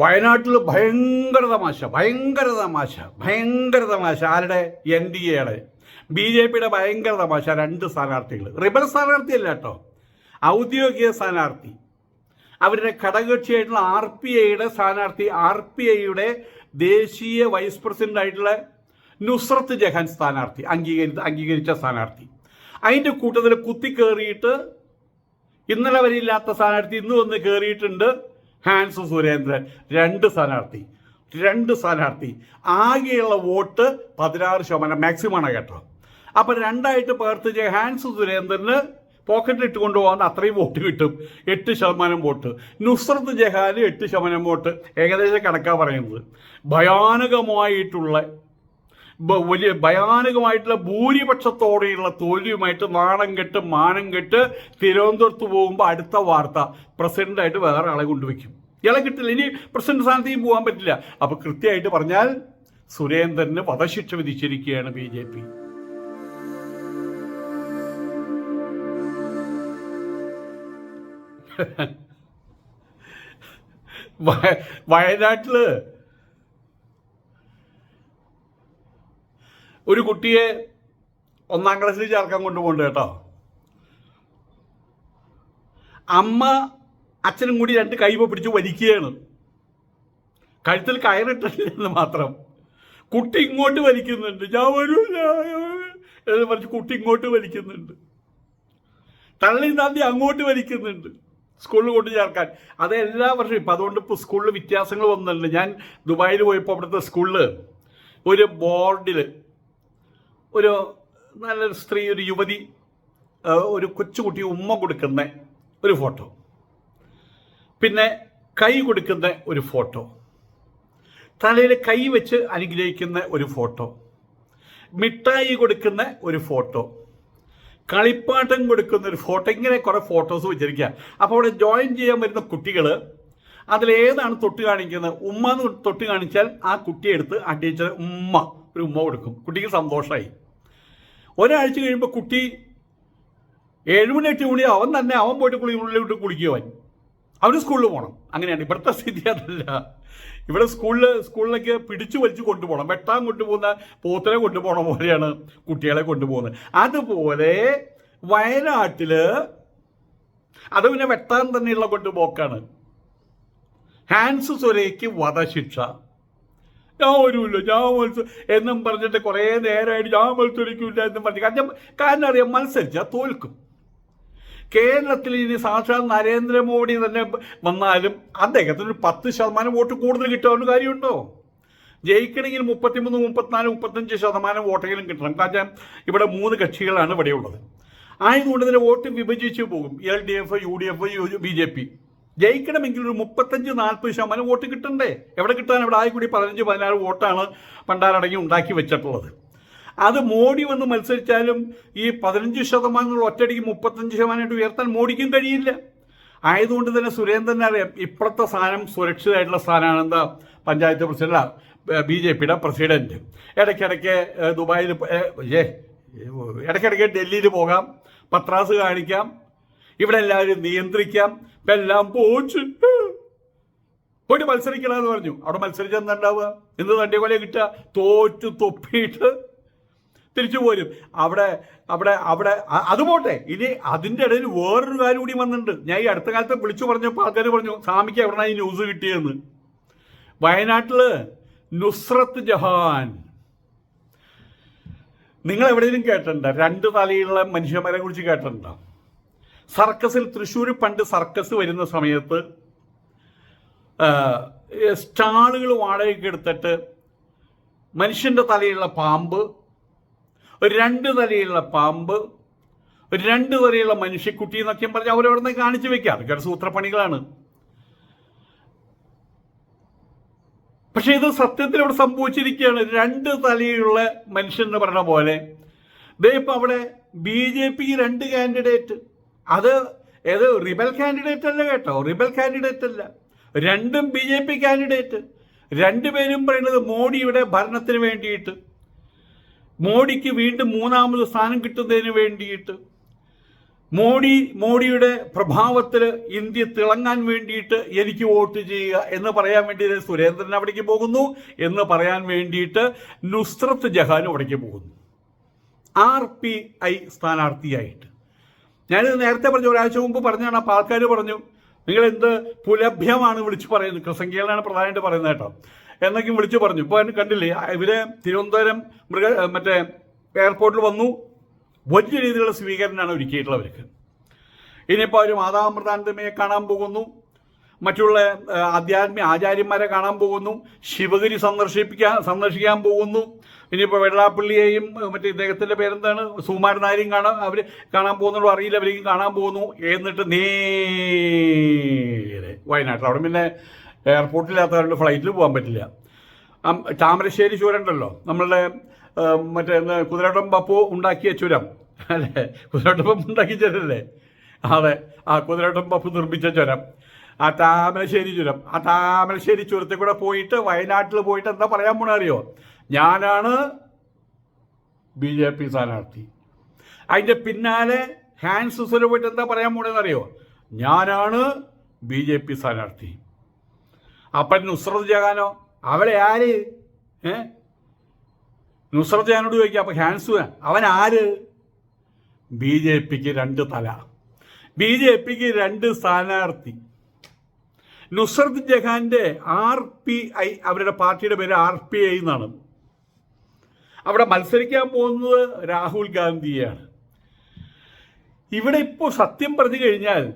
വയനാട്ടിൽ ഭയങ്കര തമാശ ഭയങ്കര തമാശ ഭയങ്കര തമാശ. ആരുടെ? എൻ ഡി എയുടെ. ബി ജെ പിയുടെ ഭയങ്കര തമാശ രണ്ട് സ്ഥാനാർത്ഥികൾ റിബൽ സ്ഥാനാർത്ഥിയല്ല കേട്ടോ. ഔദ്യോഗിക സ്ഥാനാർത്ഥി. അവരുടെ ഘടകകക്ഷിയായിട്ടുള്ള ആർ പി ഐയുടെ സ്ഥാനാർത്ഥി ആർ പി ഐയുടെ ദേശീയ വൈസ് പ്രസിഡന്റ് ആയിട്ടുള്ള നുസ്രത്ത് ജഹാൻ സ്ഥാനാർത്ഥി അംഗീകരിച്ച അംഗീകരിച്ച സ്ഥാനാർത്ഥി. അതിന്റെ കൂട്ടത്തിൽ കുത്തി കയറിയിട്ട് ഇന്നലെ വരെ ഇല്ലാത്ത സ്ഥാനാർത്ഥി ഇന്ന് വന്ന് കയറിയിട്ടുണ്ട് ഹാൻസ് സുരേന്ദ്രൻ രണ്ട് സ്ഥാനാർത്ഥി രണ്ട് സ്ഥാനാർത്ഥി. ആകെയുള്ള വോട്ട് പതിനാറ് ശതമാനം മാക്സിമം ആണ് കേട്ടോ. അപ്പൊ രണ്ടായിട്ട് പേർത്ത് ഹാൻസ് സുരേന്ദ്രന് പോക്കറ്റിൽ ഇട്ട് കൊണ്ടുപോകാൻ അത്രയും വോട്ട് കിട്ടും. എട്ട് ശതമാനം വോട്ട്. നുസ്രത്ത് ജഹാന് എട്ട് ശതമാനം വോട്ട്. ഏകദേശം കണക്കാ പറയുന്നത്. ഭയാനകമായിട്ടുള്ള വലിയ ഭയാനകമായിട്ടുള്ള ഭൂരിപക്ഷത്തോടെയുള്ള തോൽവിയുമായിട്ട് നാണം കെട്ട് മാനം കെട്ട് തിരുവനന്തപുരത്ത് പോകുമ്പോൾ അടുത്ത വാർത്ത പ്രസിഡന്റായിട്ട് വേറെ ആളെ കൊണ്ടുവയ്ക്കും. ഇയാളെ കിട്ടില്ല. ഇനി പ്രസിഡന്റ് സ്ഥാനത്തേക്കും പോകാൻ പറ്റില്ല. അപ്പൊ കൃത്യമായിട്ട് പറഞ്ഞാൽ സുരേന്ദ്രന് വധശിക്ഷ വിധിച്ചിരിക്കുകയാണ് ബി ജെ പി. വയനാട്ടിൽ ഒരു കുട്ടിയെ ഒന്നാം ക്ലാസ്സിൽ ചേർക്കാൻ കൊണ്ടുപോകണ്ട കേട്ടോ. അമ്മ അച്ഛനും കൂടി രണ്ട് കൈവ പിടിച്ച് വലിക്കുകയാണ്. കഴുത്തിൽ കയറിട്ടില്ലെന്ന് മാത്രം. കുട്ടി ഇങ്ങോട്ട് വലിക്കുന്നുണ്ട്. ഞാൻ വരും എന്ന് പറഞ്ഞ് കുട്ടി ഇങ്ങോട്ട് വലിക്കുന്നുണ്ട്. തള്ളി താണ്ടി അങ്ങോട്ട് വലിക്കുന്നുണ്ട്. സ്കൂളിൽ കൊണ്ട് ചേർക്കാൻ. അത് എല്ലാ വർഷവും. ഇപ്പം അതുകൊണ്ട് ഇപ്പോൾ സ്കൂളിൽ വ്യത്യാസങ്ങൾ വന്നിട്ടുണ്ട്. ഞാൻ ദുബായിൽ പോയപ്പോൾ അവിടുത്തെ സ്കൂളിൽ ഒരു ബോർഡിൽ ഒരു നല്ലൊരു സ്ത്രീ ഒരു യുവതി ഒരു കൊച്ചുകുട്ടി ഉമ്മ കൊടുക്കുന്ന ഒരു ഫോട്ടോ. പിന്നെ കൈ കൊടുക്കുന്ന ഒരു ഫോട്ടോ. തലയിൽ കൈ വെച്ച് അനുഗ്രഹിക്കുന്ന ഒരു ഫോട്ടോ. മിഠായി കൊടുക്കുന്ന ഒരു ഫോട്ടോ. കളിപ്പാട്ടം കൊടുക്കുന്ന ഒരു ഫോട്ടോ. ഇങ്ങനെ കുറേ ഫോട്ടോസ് വെച്ചിരിക്കുക അപ്പോൾ അവിടെ ജോയിൻ ചെയ്യാൻ വരുന്ന കുട്ടികൾ അതിലേതാണ് തൊട്ട് കാണിക്കുന്നത്? ഉമ്മ എന്ന് തൊട്ട് കാണിച്ചാൽ ആ കുട്ടിയെ എടുത്ത് ആ ടീച്ചർ ഉമ്മ ഒരു ഉമ്മ കൊടുക്കും. കുട്ടിക്ക് സന്തോഷമായി ഒരാഴ്ച കഴിയുമ്പോൾ കുട്ടി ഏഴുമണി എട്ട് മണി അവൻ തന്നെ. അവൻ പോയിട്ട് കുളി ഉള്ളിലോട്ട് കുളിക്കുവാൻ അവന് സ്കൂളിൽ പോകണം അങ്ങനെയാണ്. ഇവിടുത്തെ സ്ഥിതി അതല്ല. ഇവിടെ സ്കൂളിൽ സ്കൂളിലേക്ക് പിടിച്ചു വലിച്ചു കൊണ്ടുപോകണം. വെട്ടാൻ കൊണ്ടുപോകുന്ന പോത്തിനെ കൊണ്ടുപോകണ പോലെയാണ് കുട്ടികളെ കൊണ്ടുപോകുന്നത്. അതുപോലെ വയനാട്ടിൽ അത് പിന്നെ വെട്ടാൻ തന്നെയുള്ള കൊണ്ടുപോക്കാണ് ഹാൻസ് സുരയ്ക്ക് വധശിക്ഷ. ഞാൻ വരൂല്ല ഞാൻ മത്സ എന്നും പറഞ്ഞിട്ട് കുറേ നേരമായിട്ട് ഞാൻ മത്സരിക്കില്ല എന്നും പറഞ്ഞു കാരണം കാരണം അറിയാം മത്സരിച്ചാൽ തോൽക്കും. കേരളത്തിൽ ഇനി സാക്ഷാൽ നരേന്ദ്രമോദി തന്നെ വന്നാലും അദ്ദേഹത്തിന് ഒരു പത്ത് ശതമാനം വോട്ട് കൂടുതൽ കിട്ടാവുന്ന കാര്യമുണ്ടോ? ജയിക്കണമെങ്കിൽ മുപ്പത്തിമൂന്ന് മുപ്പത്തിനാല് മുപ്പത്തഞ്ച് ശതമാനം വോട്ടെങ്കിലും കിട്ടണം. കാരണം ഇവിടെ മൂന്ന് കക്ഷികളാണ് ഇവിടെയുള്ളത് ആയതുകൊണ്ട് തന്നെ വോട്ട് വിഭജിച്ച് പോകും. L D F U D F B J P. ജയിക്കണമെങ്കിൽ ഒരു മുപ്പത്തഞ്ച് നാൽപ്പത് ശതമാനം വോട്ട് കിട്ടണ്ടേ? എവിടെ കിട്ടാൻ? ഇവിടെ ആയി കൂടി പതിനഞ്ച് പതിനാറ് വോട്ടാണ് പണ്ടാരടങ്ങി ഉണ്ടാക്കി വെച്ചിട്ടുള്ളത്. അത് മോഡി വന്ന് മത്സരിച്ചാലും ഈ പതിനഞ്ച് ശതമാനം ഒറ്റയടിക്ക് മുപ്പത്തഞ്ച് ശതമാനമായിട്ട് ഉയർത്താൻ മോഡിക്കും കഴിയില്ല. ആയതുകൊണ്ട് തന്നെ സുരേന്ദ്രൻ അറിയാം ഇപ്പോഴത്തെ സ്ഥാനം സുരക്ഷിതമായിട്ടുള്ള സ്ഥാനമാണ് എന്താ പഞ്ചായത്ത് പ്രസിഡന്റ് ബി ജെ പിയുടെ പ്രസിഡന്റ്. ഇടയ്ക്കിടയ്ക്ക് ദുബായിൽ ഇടയ്ക്കിടയ്ക്ക് ഡൽഹിയിൽ പോകാം പത്രാസ് കാണിക്കാം ഇവിടെ എല്ലാവരും നിയന്ത്രിക്കാം ഇപ്പം എല്ലാം പോച്ചു. പോയിട്ട് മത്സരിക്കണമെന്ന് പറഞ്ഞു. അവിടെ മത്സരിച്ചാൽ എന്താ തണ്ടിയ കൊല കിട്ടുക. തോറ്റു തൊപ്പിയിട്ട് തിരിച്ചു പോരും. അവിടെ അവിടെ അവിടെ അത് പോട്ടെ. ഇനി അതിന്റെ ഇടയിൽ വേറൊരു കാര്യം കൂടി വന്നിട്ടുണ്ട്. ഞാൻ ഈ അടുത്ത കാലത്ത് വിളിച്ചു പറഞ്ഞപ്പോൾ ആൾക്കാർ പറഞ്ഞു സ്വാമിക്ക് എവിടെയാണ് ഈ ന്യൂസ് കിട്ടിയെന്ന് വയനാട്ടിൽ നുസ്രത്ത് ജഹാൻ. നിങ്ങൾ എവിടെയെങ്കിലും കേട്ടിട്ടുണ്ടോ? രണ്ട് തലയുള്ള മനുഷ്യന്മാരെ കുറിച്ച് കേട്ടിട്ടുണ്ടോ? സർക്കസിൽ തൃശ്ശൂർ പണ്ട് സർക്കസ് വരുന്ന സമയത്ത് സ്റ്റാളുകൾ വാടകയ്ക്ക് എടുത്തിട്ട് മനുഷ്യന്റെ തലയുള്ള പാമ്പ് ഒരു രണ്ട് നിലയുള്ള പാമ്പ് ഒരു രണ്ട് നിലയുള്ള മനുഷ്യക്കുട്ടി എന്നൊക്കെ പറഞ്ഞ് അവരവിടുന്ന് കാണിച്ചു വെക്കുക. അതൊക്കെ സൂത്രപ്പണികളാണ്. പക്ഷെ ഇത് സത്യത്തിൽ ഇവിടെ സംഭവിച്ചിരിക്കുകയാണ്. രണ്ട് തലയുള്ള മനുഷ്യൻ എന്ന് പറഞ്ഞ പോലെ ദേ ഇപ്പൊ അവിടെ ബി ജെ പി രണ്ട് കാൻഡിഡേറ്റ് അത് ഏത്? റിബൽ കാൻഡിഡേറ്റ് അല്ല കേട്ടോ. റിബൽ കാൻഡിഡേറ്റ് അല്ല. രണ്ടും ബി ജെ പി കാൻഡിഡേറ്റ് രണ്ടുപേരും പറയുന്നത് മോഡിയുടെ ഭരണത്തിന് വേണ്ടിയിട്ട്. മോഡിക്ക് വീണ്ടും മൂന്നാമത് സ്ഥാനം കിട്ടുന്നതിന് വേണ്ടിയിട്ട് മോഡി മോഡിയുടെ പ്രഭാവത്തിൽ ഇന്ത്യ തിളങ്ങാൻ വേണ്ടിയിട്ട് എനിക്ക് വോട്ട് ചെയ്യുക എന്ന് പറയാൻ വേണ്ടി സുരേന്ദ്രൻ അവിടേക്ക് പോകുന്നു എന്ന് പറയാൻ വേണ്ടിയിട്ട് നുസ്രത്ത് ജഹാൻ അവിടേക്ക് പോകുന്നു. ആർ പി ഐ സ്ഥാനാർത്ഥിയായിട്ട്. ഞാനിത് നേരത്തെ പറഞ്ഞു ഒരാഴ്ച മുമ്പ് പറഞ്ഞാണ് അപ്പോൾ ആൾക്കാർ പറഞ്ഞു നിങ്ങൾ എന്ത് പുലഭ്യമാണ് വിളിച്ചു പറയുന്നത് കൃസംഖ്യയിലാണ് പ്രധാനമായിട്ട് പറയുന്നത് കേട്ടോ. എന്നൊക്കെ വിളിച്ചു പറഞ്ഞു. ഇപ്പോൾ അതിന് കണ്ടില്ലേ ഇവർ തിരുവനന്തപുരം മൃഗ മറ്റേ എയർപോർട്ടിൽ വന്നു. വലിയ രീതിയിലുള്ള സ്വീകരണമാണ് ഒരുക്കിയിട്ടുള്ളവർക്ക് ഇനിയിപ്പോൾ അവർ മാതാമൃതാനന്ദമയെ കാണാൻ പോകുന്നു. മറ്റുള്ള ആധ്യാത്മിക ആചാര്യന്മാരെ കാണാൻ പോകുന്നു. ശിവഗിരി സന്ദർശിപ്പിക്കാൻ സന്ദർശിക്കാൻ പോകുന്നു. ഇനിയിപ്പോൾ വെള്ളാപ്പള്ളിയെയും മറ്റേ ഇദ്ദേഹത്തിന്റെ പേരെന്താണ്? സുമാരനാരെയും കാണാൻ അവർ കാണാൻ പോകുന്നുള്ളൂ അറിയില്ല. അവരെയും കാണാൻ പോകുന്നു. എന്നിട്ട് നേരെ വയനാട്ടിൽ. അവിടെ പിന്നെ എയർപോർട്ടില്ലാത്തതുകൊണ്ട് ഫ്ലൈറ്റിൽ പോകാൻ പറ്റില്ല. താമരശ്ശേരി ചുരണ്ടല്ലോ നമ്മളുടെ മറ്റേ കുതിരട്ടം പപ്പു ഉണ്ടാക്കിയ ചുരം. അല്ലേ? കുതിരട്ടം പപ്പു ഉണ്ടാക്കിയ ചുരല്ലേ അതെ. ആ കുതിരട്ടം പപ്പു നിർമ്മിച്ച ചുരം. ആ താമരശ്ശേരി ചുരം. ആ താമരശ്ശേരി ചുരത്തിൽ കൂടെ പോയിട്ട് വയനാട്ടിൽ പോയിട്ട് എന്താ പറയാൻ പോണറിയോ ഞാനാണ് ബി ജെ പി സ്ഥാനാർത്ഥി. അതിന്റെ പിന്നാലെ ഹാൻഡ് സുസർ പോയിട്ട് എന്താ പറയാൻ പോണെന്ന് അറിയോ? ഞാനാണ് ബി ജെ പി സ്ഥാനാർത്ഥി. അപ്പം നുസ്രത് ജഹാനോ അവളെ ആര്? ഏ? നുസ്രത് ജഹാനോട് ചോദിക്കുക അപ്പം ഹാൻസു അവൻ ആര്? ബി ജെ പിക്ക് രണ്ട് തല. ബി ജെ പിക്ക് രണ്ട് സ്ഥാനാർത്ഥി. നുസ്രത് ജഹാന്റെ ആർ പി ഐ അവരുടെ പാർട്ടിയുടെ പേര് ആർ പി ഐ എന്നാണ്. അവിടെ മത്സരിക്കാൻ പോകുന്നത് രാഹുൽ ഗാന്ധിയാണ്. ഇവിടെ ഇപ്പോൾ സത്യം പറഞ്ഞു കഴിഞ്ഞാൽ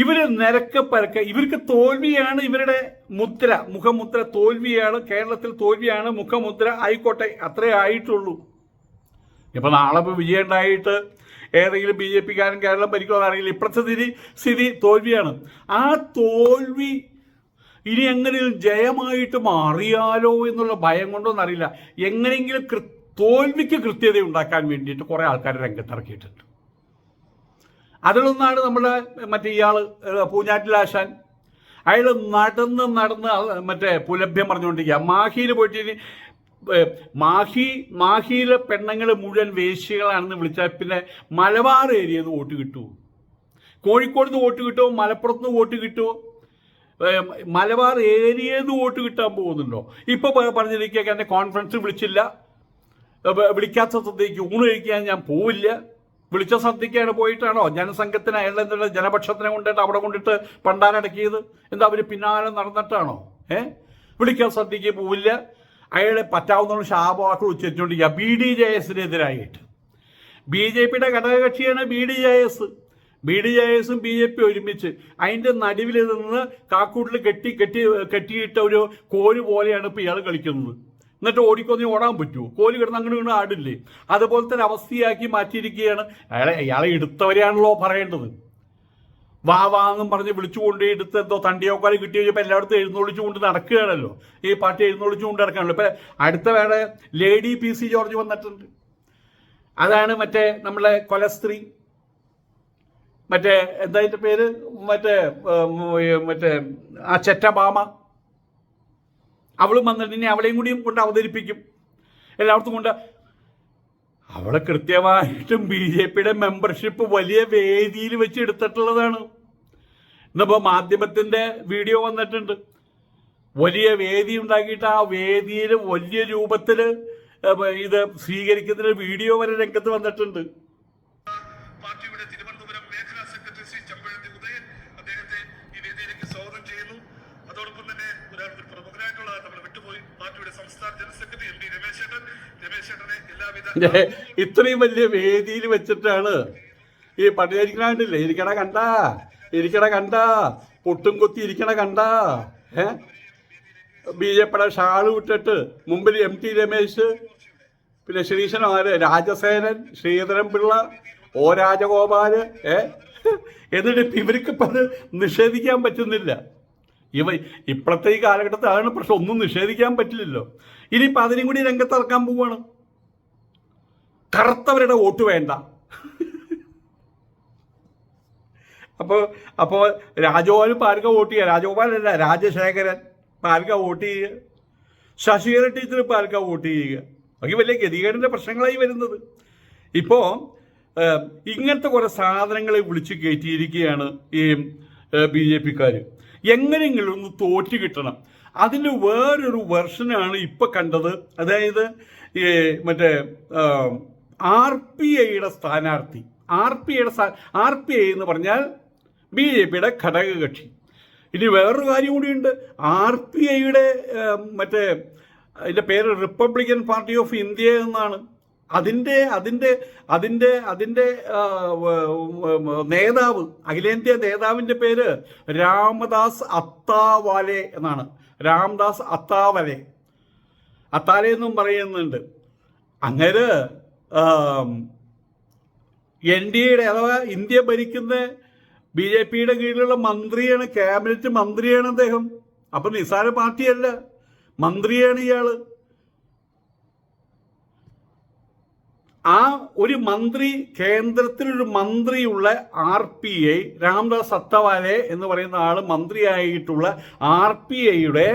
ഇവർ നിരക്ക് പരക്ക ഇവർക്ക് തോൽവിയാണ് ഇവരുടെ മുദ്ര മുഖമുദ്ര തോൽവിയാണ് കേരളത്തിൽ തോൽവിയാണ് മുഖമുദ്ര. ആയിക്കോട്ടെ അത്രേ ആയിട്ടുള്ളൂ. ഇപ്പൊ നാളെ ഇപ്പോൾ വിജയം ഉണ്ടായിട്ട് ഏതെങ്കിലും ബി ജെ പിക്കാരൻ കേരളം ഭരിക്കുമെന്ന് അറിയില്ല ഇപ്പോഴത്തെ സ്ഥിതി സ്ഥിതി തോൽവിയാണ്. ആ തോൽവി ഇനി എങ്ങനെയും ജയമായിട്ട് മാറിയാലോ എന്നുള്ള ഭയം കൊണ്ടോന്നറിയില്ല എങ്ങനെയെങ്കിലും തോൽവിക്ക് കൃത്യത ഉണ്ടാക്കാൻ വേണ്ടിയിട്ട് കുറേ ആൾക്കാർ രംഗത്തിറക്കിയിട്ടുണ്ട്. അതിലൊന്നാണ് നമ്മുടെ മറ്റേ ഇയാൾ പൂഞ്ഞാറ്റിലാശാൻ അയാൾ നടന്ന് നടന്ന് മറ്റേ പുലഭ്യം പറഞ്ഞുകൊണ്ടിരിക്കുക. മാഹിയിൽ പോയിട്ട് മാഹി മാഹിയിലെ പെണ്ണുങ്ങൾ മുഴുവൻ വേശികളാണെന്ന് വിളിച്ചാൽ പിന്നെ മലബാർ ഏരിയയിൽ നിന്ന് വോട്ട് കിട്ടുമോ കോഴിക്കോട് നിന്ന് വോട്ട് കിട്ടുമോ മലപ്പുറത്ത് നിന്ന് വോട്ട് കിട്ടുമോ മലബാർ ഏരിയയിൽ നിന്ന് വോട്ട് കിട്ടാൻ പോകുന്നുണ്ടോ? ഇപ്പോൾ പറഞ്ഞിരിക്കുക എന്നെ കോൺഫറൻസ് വിളിച്ചില്ല. വിളിക്കാത്ത സദ്യക്ക് ഊണ് കഴിക്കാൻ ഞാൻ പോവില്ല. വിളിച്ച സദ്യക്കാണ് പോയിട്ടാണോ? ജനസംഘത്തിന് അയാളുടെ എന്നുള്ള ജനപക്ഷത്തിനെ കൊണ്ടിട്ട് അവിടെ കൊണ്ടിട്ട് പണ്ടാരടക്കിയത്? എന്താ അവർ പിന്നാലെ നടന്നിട്ടാണോ? ഏ? വിളിക്കാൻ സദ്യക്ക് പോവില്ല. അയാളെ പറ്റാവുന്ന ശാപവാക്കൾ ഉച്ചരിച്ചുകൊണ്ടിരിക്കുക. ബി ഡി ജെ എസിനെതിരായിട്ട്. ബി ജെ പിയുടെ ഘടകകക്ഷിയാണ് B D J S. B D J എസും ബി ജെ പി ഒരുമിച്ച്. അതിന്റെ നടുവിൽ നിന്ന് കാക്കൂട്ടിൽ കെട്ടി കെട്ടി കെട്ടിയിട്ട ഒരു കോൽ പോലെയാണ് ഇപ്പോൾ ഇയാൾ കളിക്കുന്നത്. എന്നിട്ട് ഓടിക്കൊന്നി ഓടാൻ പറ്റുമോ? കോൽ കിടന്ന് അങ്ങനെ ഇങ്ങനെ ആടില്ലേ? അതുപോലെ തന്നെ അവസ്ഥയാക്കി മാറ്റിയിരിക്കുകയാണ്. അയാളെ അയാളെ എടുത്തവരെയാണല്ലോ പറയേണ്ടത്. വാ വാ എന്നും പറഞ്ഞ് വിളിച്ചുകൊണ്ട് എടുത്ത് എന്തോ തണ്ടിയോക്കാൽ കിട്ടി കഴിഞ്ഞപ്പോൾ എല്ലായിടത്തും എഴുന്നള്ളിച്ചുകൊണ്ട് നടക്കുകയാണല്ലോ. ഈ പാർട്ടി എഴുന്നള്ളിച്ചുകൊണ്ട് നടക്കുകയാണല്ലോ. ഇപ്പം അടുത്ത വേറെ ലേഡി പി സി ജോർജ് വന്നിട്ടുണ്ട്. അതാണ് മറ്റേ നമ്മളെ കൊലസ്ത്രീ. മറ്റേ എന്തായിട്ട് പേര്? മറ്റേ മറ്റേ ആ ചെറ്റബാമ അവളും വന്നിട്ട് ഇനി അവളെയും കൂടിയും കൊണ്ട് അവതരിപ്പിക്കും. എല്ലായിടത്തും കൊണ്ട് അവളെ കൃത്യമായിട്ടും ബി ജെ പിയുടെ മെമ്പർഷിപ്പ് വലിയ വേദിയിൽ വെച്ച് എടുത്തിട്ടുള്ളതാണ്. ഇന്നിപ്പോൾ മാധ്യമത്തിന്റെ വീഡിയോ വന്നിട്ടുണ്ട്. വലിയ വേദി ഉണ്ടാക്കിയിട്ട് ആ വേദിയിൽ വലിയ രൂപത്തിൽ ഇത് സ്വീകരിക്കുന്നതിന് വീഡിയോ വരെ രംഗത്ത് വന്നിട്ടുണ്ട്. ഇത്രയും വലിയ വേദിയിൽ വെച്ചിട്ടാണ് ഈ പട്ടികരിക്കണില്ലേ ഇരിക്കണ കണ്ട? ഇരിക്കണ കണ്ട? പൊട്ടും കൊത്തി ഇരിക്കണ കണ്ട? ഏ? ബി ജെ പിയുടെ ഷാൾ വിട്ടിട്ട് മുമ്പിൽ എം ടി രമേശ് പിന്നെ ശ്രീശൻ ആര്? രാജസേനൻ ശ്രീധരൻപിള്ള ഓ രാജഗോപാൽ ഏ? എന്നിട്ട് ഇവർക്ക് നിഷേധിക്കാൻ പറ്റുന്നില്ല. ഇവ ഇപ്പോഴത്തെ ഈ കാലഘട്ടത്തിൽ അതാണ് പ്രശ്നം. ഒന്നും നിഷേധിക്കാൻ പറ്റില്ലല്ലോ. ഇനിയിപ്പോൾ അതിനും കൂടി രംഗത്തിറക്കാൻ പോവാണ്. കറുത്തവരുടെ വോട്ട് വേണ്ട. അപ്പോൾ അപ്പോൾ രാജഗോപാൽ പാർക്ക വോട്ട് ചെയ്യുക രാജഗോപാലല്ല രാജശേഖരൻ പാർക്ക വോട്ട് ചെയ്യുക? ശശികര ടീച്ചർ പാർക്ക വോട്ട് ചെയ്യുക? ഒക്കെ വലിയ ഗതികേടിന്റെ പ്രശ്നങ്ങളായി വരുന്നത്. ഇപ്പോൾ ഇങ്ങനത്തെ കുറേ സാധനങ്ങളെ വിളിച്ച് കയറ്റിയിരിക്കുകയാണ് ഈ ബി ജെ പിക്കാർ എങ്ങനെയെങ്കിലും ഒന്ന് തോറ്റു കിട്ടണം. അതിന്റെ വേറൊരു വെർഷനാണ് ഇപ്പൊ കണ്ടത്. അതായത് ഈ മറ്റേ ആർ പി ഐയുടെ സ്ഥാനാർത്ഥി. ആർ പി ഐയുടെ ആർ പി ഐ എന്ന് പറഞ്ഞാൽ ബി ജെ പിയുടെ ഘടകകക്ഷി. ഇനി വേറൊരു കാര്യം കൂടിയുണ്ട്. ആർ പി ഐയുടെ മറ്റേ അതിന്റെ പേര് റിപ്പബ്ലിക്കൻ പാർട്ടി ഓഫ് ഇന്ത്യ എന്നാണ്. അതിന്റെ അതിന്റെ അതിന്റെ അതിന്റെ നേതാവ് അഖിലേന്ത്യാ നേതാവിന്റെ പേര് രാമദാസ് അത്താവാലെ എന്നാണ്. രാംദാസ് അത്താവലെ. അത്താലെ എന്നും പറയുന്നുണ്ട്. അങ്ങനെ എൻ ഡി എയുടെ അഥവാ ഇന്ത്യ ഭരിക്കുന്ന ബി ജെ പിയുടെ കീഴിലുള്ള മന്ത്രിയാണ് ക്യാബിനറ്റ് മന്ത്രിയാണ് അദ്ദേഹം. അപ്പൊ നിസാര പാർട്ടിയല്ല. മന്ത്രിയാണ് ഇയാൾ. ആ ഒരു മന്ത്രി കേന്ദ്രത്തിലൊരു മന്ത്രിയുള്ള R P I Ramdas Athawale എന്ന് പറയുന്ന ആൾ മന്ത്രിയായിട്ടുള്ള ആർ പി ഐയുടെ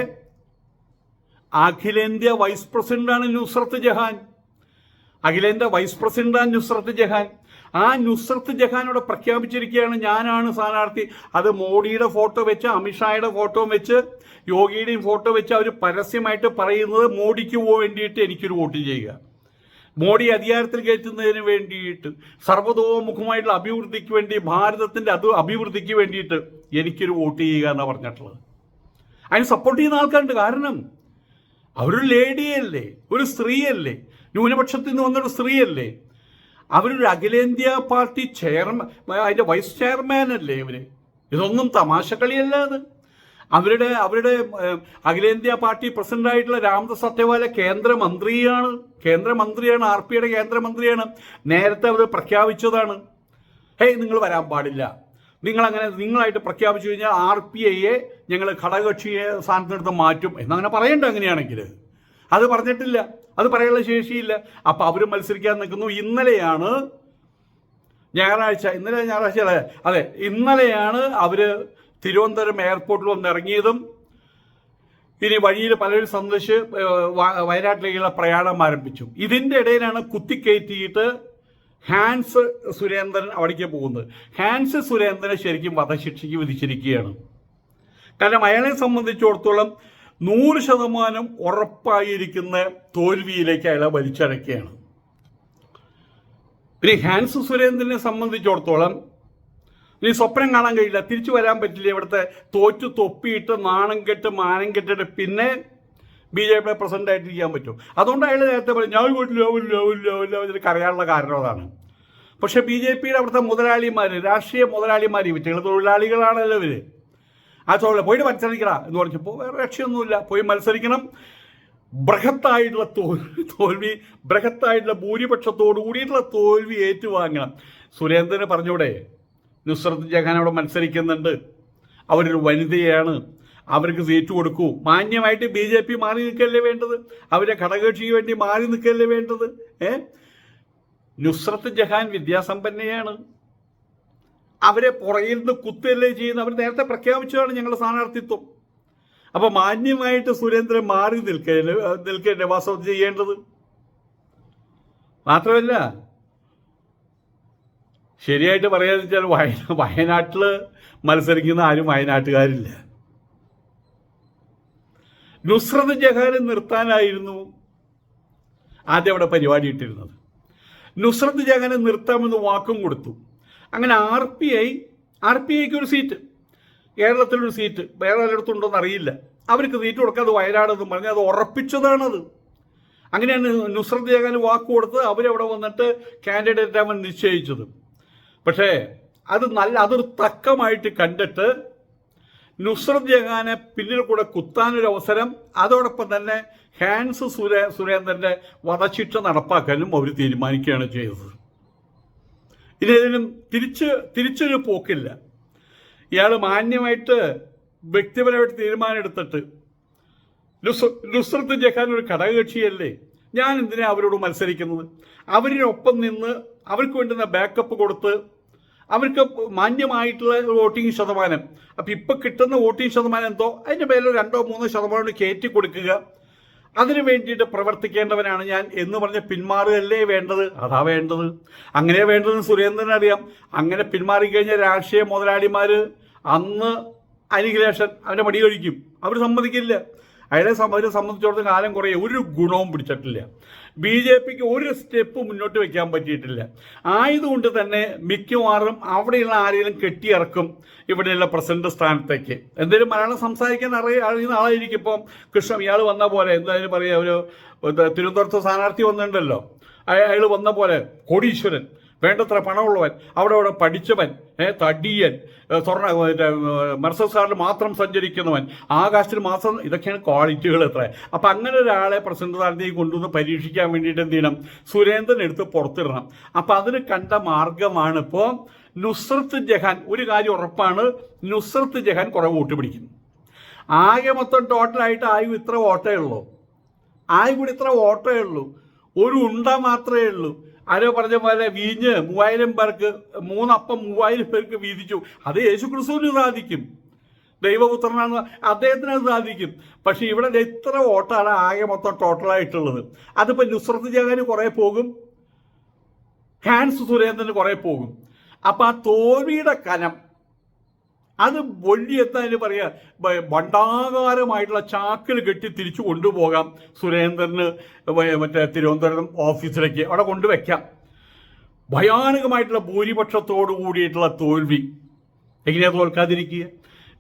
അഖിലേന്ത്യാ വൈസ് പ്രസിഡന്റാണ് നുസ്രത്ത് ജഹാൻ. അഖിലേന്ത്യാ വൈസ് പ്രസിഡന്റാണ് നുസ്രത്ത് ജഹാൻ. ആ നുസ്രത്ത് ജഹാനോട് പ്രഖ്യാപിച്ചിരിക്കുകയാണ് ഞാനാണ് സ്ഥാനാർത്ഥി. അത് മോഡിയുടെ ഫോട്ടോ വെച്ച് അമിത്ഷായുടെ ഫോട്ടോ വെച്ച് യോഗിയുടെയും ഫോട്ടോ വെച്ച് അവർ പരസ്യമായിട്ട് പറയുന്നത് മോഡിക്ക് വേണ്ടിയിട്ട് എനിക്കൊരു വോട്ട് ചെയ്യുക. മോഡി അധികാരത്തിൽ കയറ്റുന്നതിന് വേണ്ടിയിട്ട് സർവതോമുഖമായിട്ടുള്ള അഭിവൃദ്ധിക്ക് വേണ്ടി ഭാരതത്തിന്റെ അത് അഭിവൃദ്ധിക്ക് വേണ്ടിയിട്ട് എനിക്കൊരു വോട്ട് ചെയ്യുക എന്നാണ് പറഞ്ഞിട്ടുള്ളത്. അതിന് സപ്പോർട്ട് ചെയ്യുന്ന ആൾക്കാരുണ്ട്. കാരണം അവരൊരു ലേഡിയല്ലേ? ഒരു സ്ത്രീയല്ലേ? ന്യൂനപക്ഷത്തിൽ നിന്ന് വന്നൊരു സ്ത്രീയല്ലേ? അവരൊരു അഖിലേന്ത്യാ പാർട്ടി ചെയർമാൻ അതിന്റെ വൈസ് ചെയർമാൻ അല്ലേ ഇവർ? ഇതൊന്നും തമാശ കളിയല്ല അത്. അവരുടെ അവരുടെ അഖിലേന്ത്യാ പാർട്ടി പ്രസിഡന്റ് ആയിട്ടുള്ള രാമദാസ് സത്യവാല കേന്ദ്രമന്ത്രിയാണ്. കേന്ദ്രമന്ത്രിയാണ് ആർ പിയുടെ കേന്ദ്രമന്ത്രിയാണ്. നേരത്തെ അവർ പ്രഖ്യാപിച്ചതാണ്. ഹേയ് നിങ്ങൾ വരാൻ പാടില്ല. നിങ്ങൾ അങ്ങനെ നിങ്ങളായിട്ട് പ്രഖ്യാപിച്ചു കഴിഞ്ഞാൽ ആർ പി ഐയെ ഞങ്ങൾ ഘടകകക്ഷിയെ സ്ഥാനത്തിനടുത്ത് മാറ്റും. എന്നങ്ങനെ പറയണ്ട അങ്ങനെയാണെങ്കിൽ? അത് പറഞ്ഞിട്ടില്ല. അത് പറയാനുള്ള ശേഷിയില്ല. അപ്പോൾ അവർ മത്സരിക്കാൻ നിൽക്കുന്നു. ഇന്നലെയാണ് ഞായറാഴ്ച ഇന്നലെ ഞായറാഴ്ച അല്ലേ? അതെ ഇന്നലെയാണ് അവർ തിരുവനന്തപുരം എയർപോർട്ടിൽ വന്ന് ഇറങ്ങിയതും ഇനി വഴിയിൽ പലരും സന്ദർശിച്ച് വയനാട്ടിലേക്കുള്ള പ്രയാണം ആരംഭിച്ചു. ഇതിന്റെ ഇടയിലാണ് കുത്തിക്കയറ്റിയിട്ട് ഹാൻസ് സുരേന്ദ്രൻ അവിടേക്ക് പോകുന്നത്. ഹാൻസ് സുരേന്ദ്രനെ ശരിക്കും വധശിക്ഷയ്ക്ക് വിധിച്ചിരിക്കുകയാണ്. കാരണം അയാളെ സംബന്ധിച്ചിടത്തോളം നൂറ് ശതമാനം ഉറപ്പായിരിക്കുന്ന തോൽവിയിലേക്ക് അയാളെ വലിച്ചടക്കുകയാണ് പിന്നെ ഹാൻസ് സുരേന്ദ്രനെ സംബന്ധിച്ചിടത്തോളം ഇനി സ്വപ്നം കാണാൻ കഴിയില്ല. തിരിച്ചു വരാൻ പറ്റില്ല. ഇവിടുത്തെ തോറ്റു തൊപ്പിയിട്ട് നാണം കെട്ട് മാനം കെട്ടിട്ട് പിന്നെ ബി ജെ പി പ്രസിഡന്റ് ആയിട്ടിരിക്കാൻ പറ്റും. അതുകൊണ്ട് അയാൾ നേരത്തെ പറഞ്ഞു ഞാൻ വീട്ടിൽ കരയാനുള്ള കാരണം അതാണ്. പക്ഷെ ബി ജെ പിയുടെ അവിടുത്തെ മുതലാളിമാർ രാഷ്ട്രീയ മുതലാളിമാർ ഇവറ്റകൾ തൊഴിലാളികളാണല്ലോ ഇവർ. ആ തൊഴിൽ പോയിട്ട് മത്സരിക്കടാ എന്ന് പറഞ്ഞപ്പോൾ വേറെ രക്ഷയൊന്നുമില്ല. പോയി മത്സരിക്കണം. ബൃഹത്തായിട്ടുള്ള തോൽവി ബൃഹത്തായിട്ടുള്ള ഭൂരിപക്ഷത്തോടു കൂടിയിട്ടുള്ള തോൽവി ഏറ്റുവാങ്ങണം. സുരേന്ദ്രന് പറഞ്ഞൂടെ നുസ്രത്ത് ജഹാൻ അവിടെ മത്സരിക്കുന്നുണ്ട്. അവരൊരു വനിതയാണ്. അവർക്ക് സീറ്റ് കൊടുക്കൂ. മാന്യമായിട്ട് ബി ജെ പി മാറി നിൽക്കല്ലേ വേണ്ടത്? അവരെ ഘടകകക്ഷിക്ക് വേണ്ടി മാറി നിൽക്കല്ലേ വേണ്ടത്? ഏ? നുസ്രത്ത് ജഹാൻ വിദ്യാസമ്പന്നയാണ്. അവരെ പുറകിൽ നിന്ന് കുത്തല്ലേ ചെയ്യുന്ന അവർ നേരത്തെ പ്രഖ്യാപിച്ചതാണ് ഞങ്ങളുടെ സ്ഥാനാർത്ഥിത്വം. അപ്പൊ മാന്യമായിട്ട് സുരേന്ദ്രൻ മാറി നിൽക്കേണ്ട നിൽക്കേണ്ടേ വാസ്തവം ചെയ്യേണ്ടത്. മാത്രമല്ല ശരിയായിട്ട് പറയാന്ന് വെച്ചാൽ വയ വയനാട്ടിൽ മത്സരിക്കുന്ന ആരും വയനാട്ടുകാരില്ല. നുസ്രത് ജഹാനെ നിർത്താനായിരുന്നു ആദ്യം അവിടെ പരിപാടി ഇട്ടിരുന്നത്. നുസ്രത് ജഹാനെ നിർത്താമെന്ന് വാക്കും കൊടുത്തു. അങ്ങനെ R P I R P ഐക്ക് ഒരു സീറ്റ്. കേരളത്തിലൊരു സീറ്റ്. വേറെ പലയിടത്തുണ്ടോന്ന് അറിയില്ല. അവർക്ക് സീറ്റ് കൊടുക്കാതെ വയനാടെന്നും പറഞ്ഞ് അത് ഉറപ്പിച്ചതാണത്. അങ്ങനെയാണ് നുസ്രത് ജഹാന് വാക്ക് കൊടുത്ത് അവരവിടെ വന്നിട്ട് കാൻഡിഡേറ്റ് അവൻ നിശ്ചയിച്ചത്. പക്ഷേ അത് നല്ല അതൊരു തക്കമായിട്ട് കണ്ടിട്ട് നുസ്രത് ജഹാനെ പിന്നിൽ കൂടെ കുത്താനൊരു അവസരം അതോടൊപ്പം തന്നെ ഹാൻസ് സുരേ സുരേന്ദ്രന്റെ വധശിക്ഷ നടപ്പാക്കാനും അവർ തീരുമാനിക്കുകയാണ് ചെയ്തത്. ഇനി ഇതിനും തിരിച്ച് തിരിച്ചൊരു പോക്കില്ല. ഇയാൾ മാന്യമായിട്ട് വ്യക്തിപരമായിട്ട് തീരുമാനം എടുത്തിട്ട് നുസ്- നുസ്രത്ത് ജഹാൻ ഒരു ഘടകകക്ഷിയല്ലേ? ഞാൻ എന്തിനാ അവരോട് മത്സരിക്കുന്നത്? അവരിനൊപ്പം നിന്ന് അവർക്ക് വേണ്ടുന്ന ബാക്കപ്പ് കൊടുത്ത് അവർക്ക് മാന്യമായിട്ടുള്ള വോട്ടിംഗ് ശതമാനം. അപ്പം ഇപ്പം കിട്ടുന്ന വോട്ടിംഗ് ശതമാനം എന്തോ? അതിന്റെ പേരിൽ രണ്ടോ മൂന്നോ ശതമാനം കയറ്റി കൊടുക്കുക. അതിനു വേണ്ടിയിട്ട് പ്രവർത്തിക്കേണ്ടവനാണ് ഞാൻ എന്ന് പറഞ്ഞ് പിന്മാറുകയല്ലേ വേണ്ടത്? അതാ വേണ്ടത്. അങ്ങനെ വേണ്ടതെന്ന് സുരേന്ദ്രൻ അറിയാം. അങ്ങനെ പിന്മാറിക്കഴിഞ്ഞ രാഷ്ട്രീയ മുതലാളിമാർ അന്ന് അനിഖിലേഷൻ അവന്റെ മടി കഴിക്കും അവർ സമ്മതിക്കില്ല. അയാളെ അവരെ സംബന്ധിച്ചിടത്തോളം കാലം കുറേ ഒരു ഗുണവും പിടിച്ചിട്ടില്ല. ബി ജെ പിക്ക് ഒരു സ്റ്റെപ്പ് മുന്നോട്ട് വെക്കാൻ പറ്റിയിട്ടില്ല. ആയതുകൊണ്ട് തന്നെ മിക്കവാറും അവിടെയുള്ള ആരെങ്കിലും കെട്ടിയിറക്കും ഇവിടെയുള്ള പ്രസിഡന്റ് സ്ഥാനത്തേക്ക്. എന്തെങ്കിലും മലയാളം സംസാരിക്കാൻ അറിയ അറിയുന്ന ആളായിരിക്കും ഇപ്പം കൃഷ്ണൻ ഇയാൾ വന്ന പോലെ എന്തായാലും പറയുക ഒരു തിരുവനന്തപുരത്ത് സ്ഥാനാർത്ഥി വന്നിട്ടുണ്ടല്ലോ. അയാൾ വന്ന പോലെ കോടീശ്വരൻ. വേണ്ടത്ര പണമുള്ളവൻ അവിടെ അവിടെ പഠിച്ചവൻ തടിയൻ സ്വർണ മെർസസ് കാറിൽ മാത്രം സഞ്ചരിക്കുന്നവൻ ആകാശത്തിൽ മാത്രം ഇതൊക്കെയാണ് ക്വാളിറ്റികൾ എത്ര അപ്പം അങ്ങനെ ഒരാളെ പ്രസിഡന്റ് സ്ഥാനത്തേക്ക് കൊണ്ടുവന്ന് പരീക്ഷിക്കാൻ വേണ്ടിയിട്ട് എന്ത് ചെയ്യണം? സുരേന്ദ്രൻ എടുത്ത് പുറത്തിടണം. അപ്പം അതിന് കണ്ട മാർഗമാണ് ഇപ്പോൾ നുസ്രത്ത് ജഹാൻ ഒരു കാര്യം ഉറപ്പാണ് നുസ്രത്ത് ജഹാൻ കുറേ വോട്ട് പിടിക്കുന്നു. ആകെ മൊത്തം ടോട്ടലായിട്ട് ആയും ഇത്ര വോട്ടേ ഉള്ളൂ. ആയും കൂടി ഇത്ര വോട്ടേ ഉള്ളൂ. ഒരു ഉണ്ട മാത്രമേ ഉള്ളൂ. ആരോ പറഞ്ഞ പോലെ വീഞ്ഞ് മൂവായിരം പേർക്ക് മൂന്നപ്പം മൂവായിരം പേർക്ക് വീതിച്ചു. അത് യേശു ക്രിസ്തുവിന് സാധിക്കും. ദൈവപുത്രനാണ് അദ്ദേഹത്തിന് സാധിക്കും. പക്ഷെ ഇവിടെ എത്ര വോട്ടാണ് ആകെ മൊത്തം ടോട്ടലായിട്ടുള്ളത് അതിപ്പോൾ നുസ്രത്ത് ജഹാന് കുറേ പോകും. ഹാൻസ് സുരേന്ദ്രന് കുറേ പോകും. അപ്പം ആ തോൽവിയുടെ കനം അത് വലിയെത്താൻ പറയാ ബ- ഭണ്ഡാകാരമായിട്ടുള്ള ചാക്കിൽ കെട്ടി തിരിച്ചു കൊണ്ടുപോകാം സുരേന്ദ്രന് മറ്റേ തിരുവനന്തപുരം ഓഫീസിലേക്ക് അവിടെ കൊണ്ടുവയ്ക്കാം. ഭയാനകമായിട്ടുള്ള ഭൂരിപക്ഷത്തോടു കൂടിയിട്ടുള്ള തോൽവി. എങ്ങനെയാ തോൽക്കാതിരിക്കുക?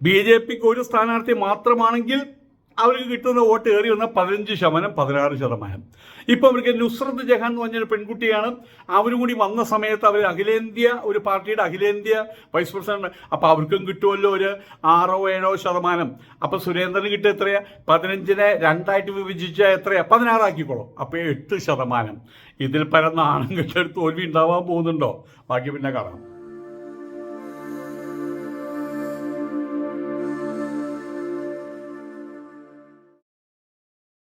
ബി ജെ പിക്ക് ഒരു സ്ഥാനാർത്ഥി മാത്രമാണെങ്കിൽ അവർക്ക് കിട്ടുന്ന വോട്ട് കയറി വന്ന പതിനഞ്ച് ശതമാനം പതിനാറ് ശതമാനം. ഇപ്പം അവർക്ക് നുസ്രത്ത് ജഹാൻ എന്ന് പറഞ്ഞൊരു പെൺകുട്ടിയാണ്. അവരും കൂടി വന്ന സമയത്ത് അവർ അഖിലേന്ത്യ ഒരു പാർട്ടിയുടെ അഖിലേന്ത്യ വൈസ് പ്രസിഡന്റ് അപ്പോൾ അവർക്കും കിട്ടുമല്ലോ ഒരു ആറോ ഏഴോ ശതമാനം. അപ്പോൾ സുരേന്ദ്രന് കിട്ടുക എത്രയാ? പതിനഞ്ചിനെ രണ്ടായിട്ട് വിഭജിച്ചാൽ എത്രയാ? പതിനാറാക്കിക്കോളും അപ്പോൾ എട്ട് ശതമാനം. ഇതിൽ പരന്ന ആണുങ്ങളുടെ തോൽവി ഉണ്ടാവാൻ പോകുന്നുണ്ടോ? ബാക്കി പിന്നെ കാണാം.